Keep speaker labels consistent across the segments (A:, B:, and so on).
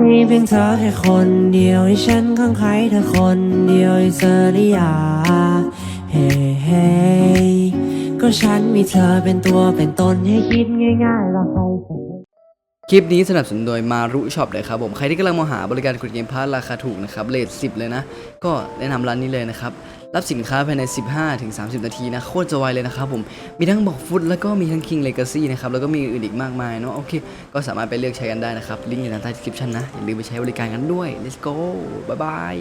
A: มีเพียงเธอแค่คนเดียวให้ฉันข้างใครเธอคนเดียวให้เธอได้ยาเฮ้เฮ้ก็ฉันมีเธอเป็นตัวเป็นตนให้คิดง่ายๆแล้วใคร
B: คลิปนี้สนับสนุนโดยมารุช็อปเลยครับผมใครที่กำลังมองหาบริการกดเกมพาร์ราคาถูกนะครับเลท10เลยนะ ก็แนะนำร้านนี้เลยนะครับ รับสินค้าภายใน 15-30 นาทีนะ โคตรจะไวเลยนะครับผม มีทั้งบอกฟุตแล้วก็มีทั้ง King Legacy นะครับ แล้วก็มีอื่นอีกมากมายเนาะ โอเค ก็สามารถไปเลือกใช้กันได้นะครับ ลิงก์อยู่ใต้ description นะ อย่าลืมไปใช้บริการกันด้วย let's go บ๊ายบาย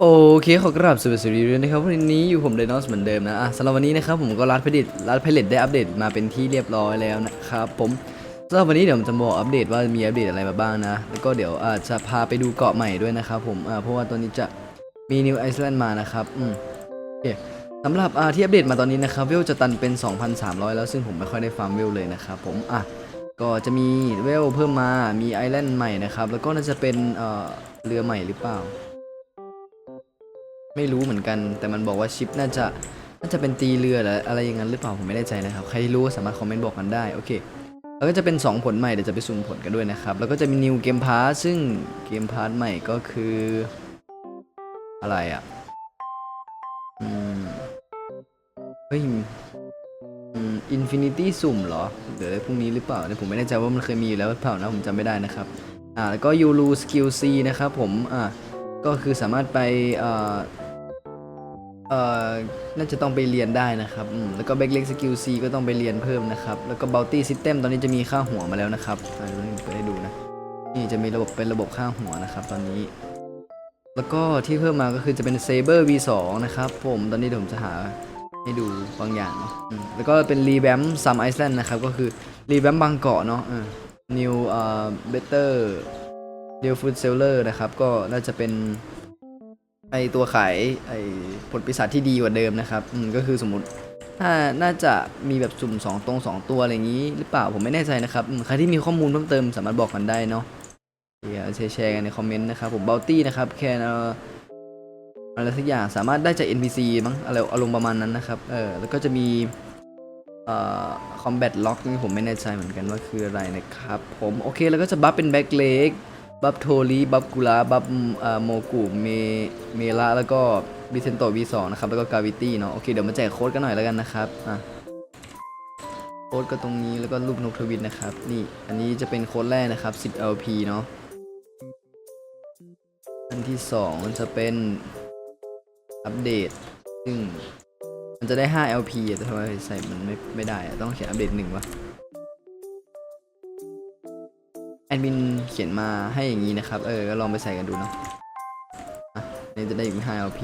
B: โอเค ขอกราบสวัสดีด้วยนะครับ วันนี้อยู่ผมไดโนสเหมือนเดิมนะอะสำหรับวันนี้นะครับผมก็รัดผลิตรัดผลิตได้อัปเดตมาเป็นที่เรียบร้อยแล้วนะครับผมสำหรับวันนี้เดี๋ยวผมจะบอกอัปเดตว่ามีอัปเดตอะไรมาบ้างนะ แล้วก็เดี๋ยวอาจจะพาไปดูเกาะใหม่ด้วยนะครับผมอ่าเพราะว่าตอนนี้จะมีนิวไอซ์แลนด์มานะครับ อืม สำหรับอ่าที่อัปเดตมาตอนนี้นะครับเวลจะตันเป็น 2,300 แล้วซึ่งผมไม่ค่อยได้ฟาร์มเวลเลยนะครับผมอะก็จะมีเวลเพิ่มมามีไอแลนด์ใหม่นะครับ แล้วก็น่าจะเป็นเอ่อเรือใหม่หรือเปล่า ไม่รู้เหมือนกัน แต่มันบอกว่าชิปน่าจะน่าจะเป็นตีเรือหรืออะไรอย่างนั้นหรือเปล่าผมไม่แน่ใจนะครับ ใครที่รู้สามารถคอมเมนต์บอกกันได้โอเคแล้วก็จะเป็น 2 ผลใหม่เดี๋ยวจะไปสุ่มผลกันด้วยนะครับ แล้วก็จะมีนิวเกมพาร์ซึ่งเกมพาร์ใหม่ก็คืออะไรอะ เฮ้ยอืมอินฟินิตี้สุ่มเหรอเดี๋ยวพรุ่งนี้หรือเปล่าเนี่ยผมไม่แน่ใจว่ามันเคยมีอยู่แล้วหรือเปล่านะผมจำไม่ได้นะครับ อ่าแล้วก็ยูรูสกิลซีนะครับผม อ่าก็คือสามารถไปเอ่อเอ่อน่าจะต้องไปเรียนได้นะครับอืมแล้วก็ Back Leg Skill C ก็ต้องไปเรียนเพิ่มนะครับ แล้วก็ Bounty System ตอนนี้จะมีค่าหัวมาแล้วนะครับอ่าเดี๋ยวนี้เปิดให้ดูนะ นี่จะมีระบบเป็นระบบค่าหัวนะครับ ตอนนี้ แล้วก็ที่เพิ่มมาก็คือจะเป็น Saber V2 นะครับผมตอนนี้ผมจะหาให้ดูบางอย่างเนาะแล้วก็เป็น Revamp Some Island นะครับก็คือ Revamp บางเกาะเนาะเออ New เอ่อ Better เดียวฟูดเซลเลอร์นะครับก็น่าจะเป็นไอตัวขายไอผลปีศาจที่ดีกว่าเดิมนะครับอืมก็คือสมมติถ้าน่าจะมีแบบสุ่ม 2 ตรง 2 ตัวอะไรอย่างนี้หรือเปล่าผมไม่แน่ใจนะครับใครที่มีข้อมูลเพิ่มเติมสามารถบอกกันได้เนาะ เดี๋ยวแชร์กันในคอมเมนต์นะครับผมเบลตี้นะครับแค่อะไรสักอย่างสามารถได้จาก NPC มั้งอะไรอารมณ์ประมาณนั้นนะครับเออแล้วก็จะมีเอ่อ combat lock นี่ผมไม่แน่ใจเหมือนกันว่าคืออะไรนะครับผมโอเคแล้วก็จะบัฟเป็น back leg บัฟโทลีบัฟกุลาบัฟเอ่อโมกุเมเมละแล้วก็บิเซนโต V2 นะครับแล้วก็กาวิตี้เนาะโอเคเดี๋ยวมาแจกโค้ดกันหน่อยแล้วกันนะครับอะโค้ดก็ตรงนี้แล้วก็รูปนกทวิตนะครับนี่อันนี้จะเป็นโค้ดแรกนะครับ 10 LP เนาะ นที่2จะเป็นอัปเดต ซึ่งมันจะได้ 5 LP อะแต่ทำไมใส่มันไม่ไม่ได้อะต้องเขียนอัปเดตหนึ่งวะแอดมินเขียนมาให้อย่างนี้นะครับ เออ ก็ลองไปใส่กันดูเนาะอะนี่จะได้อีก 5LP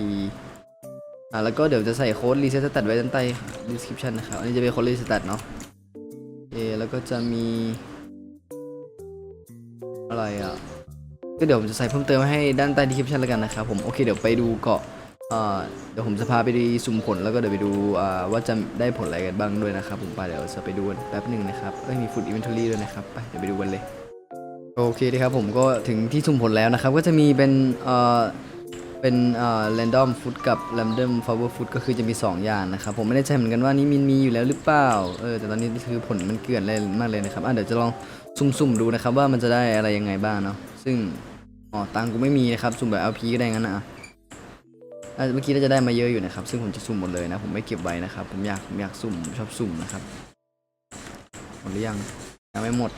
B: อะแล้วก็เดี๋ยวจะใส่โค้ดรีเซ็ตสแตทไว้ด้านใต้ description นะครับ อันนี้จะเป็นโค้ดรีเซ็ตสแตทเนาะเอแล้วก็จะมี อะไรอะ ก็เดี๋ยวผมจะใส่เพิ่มเติมให้ด้านใต้ดีคริปชันแล้วกันนะครับผมโอเคเดี๋ยวไปดูเกาะเดี๋ยวผมจะพาไปดูสุ่มผลแล้วก็เดี๋ยวไปดูว่าจะได้ผลอะไรกันบ้างด้วยนะครับผมไปเดี๋ยวจะไปดูแป๊บหนึ่งนะครับเอ้ยมีฟุตอินเวนทอรี่ด้วยนะครับไปเดี๋ยวไปดูกันเลยโอเคดีครับผมก็ถึงที่สุ่มผลแล้วนะครับก็จะมีเป็นเอ่อ เป็นเอ่อ random food กับ random flower food ก็คือจะมี 2 อย่างนะครับ ผมไม่แน่ใจเหมือนกันว่านี่มินมีอยู่แล้วหรือเปล่า เออ แต่ตอนนี้คือผลมันเกลื่อนเลยมากเลยนะครับ อะเดี๋ยวจะลองสุ่มๆดูนะครับว่ามันจะได้อะไรยังไงบ้างเนาะ ซึ่ง อ๋อ ตังกูไม่มีนะครับ สุ่มแบบ LP ก็ได้งั้นนะอะเมื่อกี้น่าจะได้มาเยอะอยู่นะครับ ซึ่งผมจะสุ่มหมดเลยนะ ผมไม่เก็บไว้นะครับ ผมอยากผมอยากสุ่มชอบสุ่มนะครับ หมดหรือยังยังไม่หมด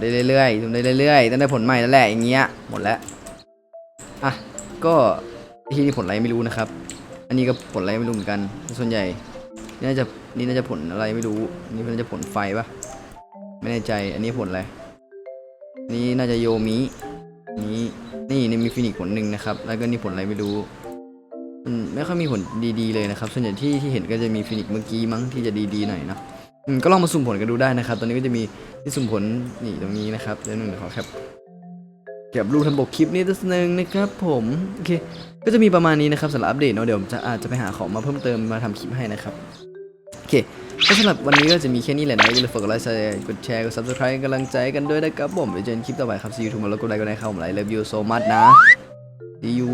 B: ได้เรื่อยๆทำได้เรื่อยๆต้องได้ผลใหม่แล้วแหละอย่างเงี้ย หมดแล้ว อะ ก็ที่นี่ผลอะไรไม่รู้นะครับ อันนี้ก็ผลอะไรไม่รู้เหมือนกัน ส่วนใหญ่นี่น่าจะนี่น่าจะผลอะไรไม่รู้ นี่น่าจะผลไฟปะไม่แน่ใจ อันนี้ผลอะไร นี่น่าจะโยมินี่นี่นี่มีฟินิกผลหนึ่งนะครับ แล้วก็นี่ผลอะไรไม่รู้มันไม่ค่อยมีผลดีๆเลยนะครับ ส่วนใหญ่ที่ที่เห็นก็จะมีฟินิกเมื่อกี้มั้งที่จะดีๆหน่อยนะก็ลองมาสุ่มผลกันดูได้นะครับ ตอนนี้ก็จะมีที่สุ่มผลนี่ตรงนี้นะครับเดี๋ยวหนึ่งขอแคป เก็บรูปทำบกคลิปนี้ตัวหนึ่งนะครับผมโอเคก็จะมีประมาณนี้นะครับสำหรับอัปเดตเนาะเดี๋ยวผมจะอาจจะไปหาของมาเพิ่มเติมมาทำคลิปให้นะครับโอเคก็สำหรับวันนี้ก็จะมีแค่นี้แหละนะอย่าลืมฝากกดไลค์กดแชร์กด subscribe กำลังใจกันด้วยนะครับผมไว้เจอกันคลิปต่อไปครับ see you tomorrow แล้วก็ได้ก็ได้เข้ามาไลฟ์ love you so much นะ see you